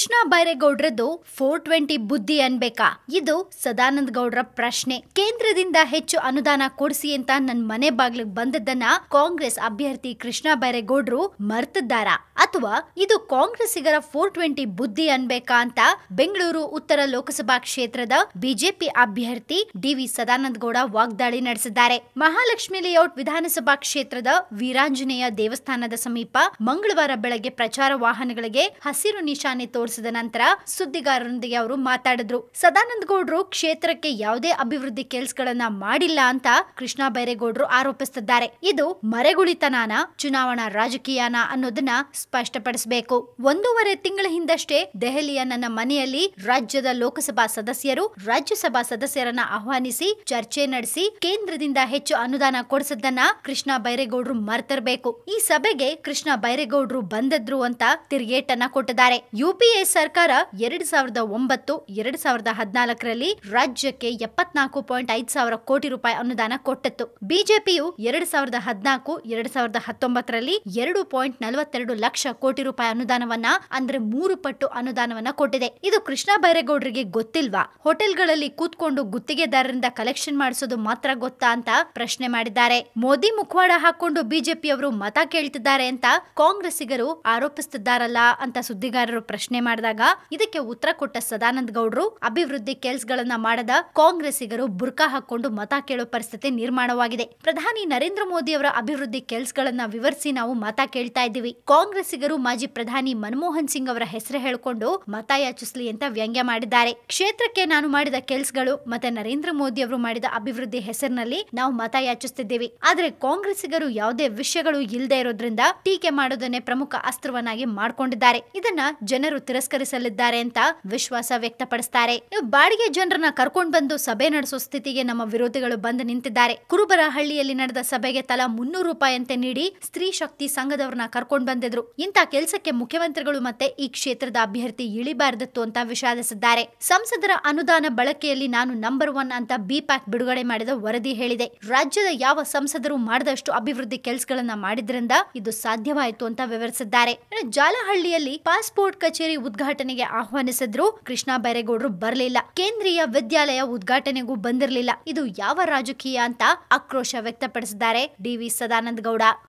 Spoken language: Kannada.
ಕೃಷ್ಣ ಬೈರೇಗೌಡ್ರದ್ದು ಫೋರ್ ಟ್ವೆಂಟಿ ಬುದ್ಧಿ ಅನ್ಬೇಕಾ? ಇದು ಸದಾನಂದ ಗೌಡ್ರ ಪ್ರಶ್ನೆ. ಕೇಂದ್ರದಿಂದ ಹೆಚ್ಚು ಅನುದಾನ ಕೊಡಿಸಿ ಅಂತ ನನ್ನ ಮನೆ ಬಾಗ್ಲಿಗೆ ಬಂದದ್ದನ್ನ ಕಾಂಗ್ರೆಸ್ ಅಭ್ಯರ್ಥಿ ಕೃಷ್ಣ ಬೈರೇಗೌಡ್ರು ಮರ್ತಿದ್ದಾರಾ? ಅಥವಾ ಇದು ಕಾಂಗ್ರೆಸ್ಸಿಗರ ಫೋರ್ ಟ್ವೆಂಟಿ ಬುದ್ಧಿ ಅನ್ಬೇಕಾ ಅಂತ ಬೆಂಗಳೂರು ಉತ್ತರ ಲೋಕಸಭಾ ಕ್ಷೇತ್ರದ ಬಿಜೆಪಿ ಅಭ್ಯರ್ಥಿ ಡಿವಿ ಸದಾನಂದ ಗೌಡ ವಾಗ್ದಾಳಿ ನಡೆಸಿದ್ದಾರೆ. ಮಹಾಲಕ್ಷ್ಮಿ ಲೇಔಟ್ ವಿಧಾನಸಭಾ ಕ್ಷೇತ್ರದ ವೀರಾಂಜನೇಯ ದೇವಸ್ಥಾನದ ಸಮೀಪ ಮಂಗಳವಾರ ಬೆಳಗ್ಗೆ ಪ್ರಚಾರ ವಾಹನಗಳಿಗೆ ಹಸಿರು ನಿಶಾನೆ ತೋರಿಸಿದ ನಂತರ ಸುದ್ದಿಗಾರರೊಂದಿಗೆ ಅವರು ಮಾತಾಡಿದ್ರು. ಸದಾನಂದ ಗೌಡ್ರು ಕ್ಷೇತ್ರಕ್ಕೆ ಯಾವುದೇ ಅಭಿವೃದ್ಧಿ ಕೆಲಸಗಳನ್ನ ಮಾಡಿಲ್ಲ ಅಂತ ಕೃಷ್ಣ ಬೈರೇಗೌಡರು ಆರೋಪಿಸುತ್ತಿದ್ದಾರೆ ಇದು ಮರೆಗುಳಿತನಾನ, ಚುನಾವಣಾ ರಾಜಕೀಯನ ಅನ್ನೋದನ್ನ ಸ್ಪಷ್ಟಪಡಿಸಬೇಕು. ಒಂದೂವರೆ ತಿಂಗಳ ಹಿಂದಷ್ಟೇ ದೆಹಲಿಯ ನನ್ನ ಮನೆಯಲ್ಲಿ ರಾಜ್ಯದ ಲೋಕಸಭಾ ಸದಸ್ಯರು ರಾಜ್ಯಸಭಾ ಸದಸ್ಯರನ್ನ ಆಹ್ವಾನಿಸಿ, ಚರ್ಚೆ ನಡೆಸಿ, ಕೇಂದ್ರದಿಂದ ಹೆಚ್ಚು ಅನುದಾನ ಕೊಡಿಸದನ್ನ ಕೃಷ್ಣ ಬೈರೇಗೌಡ್ರು ಮರ್ತಿರ್ಬೇಕು. ಈ ಸಭೆಗೆ ಕೃಷ್ಣ ಬೈರೇಗೌಡ್ರು ಬಂದದ್ರು ಅಂತ ತಿರುಗೇಟನ್ನ ಕೊಟ್ಟಿದ್ದಾರೆ. ಯುಪಿಎ ಸರ್ಕಾರ ಎರಡ್ ಸಾವಿರದ ಒಂಬತ್ತು, ಎರಡ್ ಸಾವಿರದ ಹದಿನಾಲ್ಕರಲ್ಲಿ ರಾಜ್ಯಕ್ಕೆ ಎಪ್ಪತ್ನಾಲ್ಕು ಪಾಯಿಂಟ್ ಐದು ಸಾವಿರ ಕೋಟಿ ರೂಪಾಯಿ ಅನುದಾನ ಕೊಟ್ಟಿತ್ತು. ಬಿಜೆಪಿಯು ಎರಡ್ ಸಾವಿರದ ಹದಿನಾಲ್ಕು, ಎರಡ್ ಸಾವಿರದ ಹತ್ತೊಂಬತ್ತರಲ್ಲಿ ಎರಡು ಪಾಯಿಂಟ್ ನಲವತ್ತೆರಡು ಲಕ್ಷ ಕೋಟಿ ರೂಪಾಯಿ ಅನುದಾನವನ್ನ, ಅಂದ್ರೆ ಮೂರು ಪಟ್ಟು ಅನುದಾನವನ್ನ ಕೊಟ್ಟಿದೆ. ಇದು ಕೃಷ್ಣ ಬೈರೇಗೌಡರಿಗೆ ಗೊತ್ತಿಲ್ವಾ? ಹೋಟೆಲ್ಗಳಲ್ಲಿ ಕೂತ್ಕೊಂಡು ಗುತ್ತಿಗೆದಾರರಿಂದ ಕಲೆಕ್ಷನ್ ಮಾಡಿಸೋದು ಮಾತ್ರ ಗೊತ್ತಾ ಅಂತ ಪ್ರಶ್ನೆ ಮಾಡಿದ್ದಾರೆ. ಮೋದಿ ಮುಖವಾಡ ಹಾಕೊಂಡು ಬಿಜೆಪಿಯವರು ಮತ ಕೇಳ್ತಿದ್ದಾರೆ ಅಂತ ಕಾಂಗ್ರೆಸ್ಸಿಗರು ಆರೋಪಿಸುತ್ತಿದ್ದಾರಲ್ಲ ಅಂತ ಸುದ್ದಿಗಾರರು ಪ್ರಶ್ನೆ ಮಾಡಿದಾಗ ಇದಕ್ಕೆ ಉತ್ತರ ಕೊಟ್ಟ ಸದಾನಂದ ಗೌಡರು, ಅಭಿವೃದ್ಧಿ ಕೆಲಸಗಳನ್ನ ಮಾಡದ ಕಾಂಗ್ರೆಸ್ಸಿಗರು ಬುರ್ಕಾ ಹಾಕೊಂಡು ಮತ ಕೇಳೋ ಪರಿಸ್ಥಿತಿ ನಿರ್ಮಾಣವಾಗಿದೆ. ಪ್ರಧಾನಿ ನರೇಂದ್ರ ಮೋದಿ ಅವರ ಅಭಿವೃದ್ಧಿ ಕೆಲಸಗಳನ್ನ ವಿವರಿಸಿ ನಾವು ಮತ ಕೇಳ್ತಾ ಇದ್ದೀವಿ. ಕಾಂಗ್ರೆಸ್ಸಿಗರು ಮಾಜಿ ಪ್ರಧಾನಿ ಮನಮೋಹನ್ ಸಿಂಗ್ ಅವರ ಹೆಸರು ಹೇಳಿಕೊಂಡು ಮತ ಯಾಚಿಸಲಿ ಅಂತ ವ್ಯಂಗ್ಯ ಮಾಡಿದ್ದಾರೆ. ಕ್ಷೇತ್ರಕ್ಕೆ ನಾನು ಮಾಡಿದ ಕೆಲ್ಸಗಳು ಮತ್ತೆ ನರೇಂದ್ರ ಮೋದಿ ಅವರು ಮಾಡಿದ ಅಭಿವೃದ್ಧಿ ಹೆಸರಿನಲ್ಲಿ ನಾವು ಮತ ಯಾಚಿಸ್ತಿದ್ದೀವಿ. ಆದ್ರೆ ಕಾಂಗ್ರೆಸ್ಸಿಗರು ಯಾವುದೇ ವಿಷಯಗಳು ಇಲ್ಲದೆ ಇರೋದ್ರಿಂದ ಟೀಕೆ ಮಾಡೋದನ್ನೇ ಪ್ರಮುಖ ಅಸ್ತ್ರವನ್ನಾಗಿ ಮಾಡಿಕೊಂಡಿದ್ದಾರೆ. ಇದನ್ನ ಜನರು ತಿರಸ್ಕರಿಸಲಿದ್ದಾರೆ ಅಂತ ವಿಶ್ವಾಸ ವ್ಯಕ್ತಪಡಿಸ್ತಾರೆ. ಬಾಡಿಗೆ ಜನರನ್ನ ಕರ್ಕೊಂಡು ಬಂದು ಸಭೆ ನಡೆಸೋ ಸ್ಥಿತಿಗೆ ನಮ್ಮ ವಿರೋಧಿಗಳು ಬಂದು ನಿಂತಿದ್ದಾರೆ. ಕುರುಬರ ಹಳ್ಳಿಯಲ್ಲಿ ನಡೆದ ಸಭೆಗೆ ತಲಾ ಮುನ್ನೂರು ರೂಪಾಯಿಯಂತೆ ನೀಡಿ ಸ್ತ್ರೀ ಶಕ್ತಿ ಸಂಘದವರನ್ನ ಕರ್ಕೊಂಡು ಬಂದಿದ್ರು. ಇಂಥ ಕೆಲಸಕ್ಕೆ ಮುಖ್ಯಮಂತ್ರಿಗಳು ಮತ್ತೆ ಈ ಕ್ಷೇತ್ರದ ಅಭ್ಯರ್ಥಿ ಇಳಿಬಾರದಿತ್ತು ಅಂತ ವಿಷಾದಿಸಿದ್ದಾರೆ. ಸಂಸದರ ಅನುದಾನ ಬಳಕೆಯಲ್ಲಿ ನಾನು ನಂಬರ್ ಒನ್ ಅಂತ ಬಿ ಪ್ಯಾಕ್ ಬಿಡುಗಡೆ ಮಾಡಿದ ವರದಿ ಹೇಳಿದೆ. ರಾಜ್ಯದ ಯಾವ ಸಂಸದರು ಮಾಡದಷ್ಟು ಅಭಿವೃದ್ಧಿ ಕೆಲಸಗಳನ್ನ ಮಾಡಿದ್ರಿಂದ ಇದು ಸಾಧ್ಯವಾಯಿತು ಅಂತ ವಿವರಿಸಿದ್ದಾರೆ. ಜಾಲಹಳ್ಳಿಯಲ್ಲಿ ಪಾಸ್ಪೋರ್ಟ್ ಕಚೇರಿ ಉದ್ಘಾಟನೆಗೆ ಆಹ್ವಾನಿಸಿದ್ರು. ಕೃಷ್ಣ ಬೈರೇಗೌಡರು ಬರಲಿಲ್ಲ. ಕೇಂದ್ರೀಯ ವಿದ್ಯಾಲಯ ಉದ್ಘಾಟನೆಗೂ ಬಂದಿರಲಿಲ್ಲ. ಇದು ಯಾವ ರಾಜಕೀಯ ಅಂತ ಆಕ್ರೋಶ ವ್ಯಕ್ತಪಡಿಸಿದ್ದಾರೆ ಡಿವಿ ಸದಾನಂದ ಗೌಡ.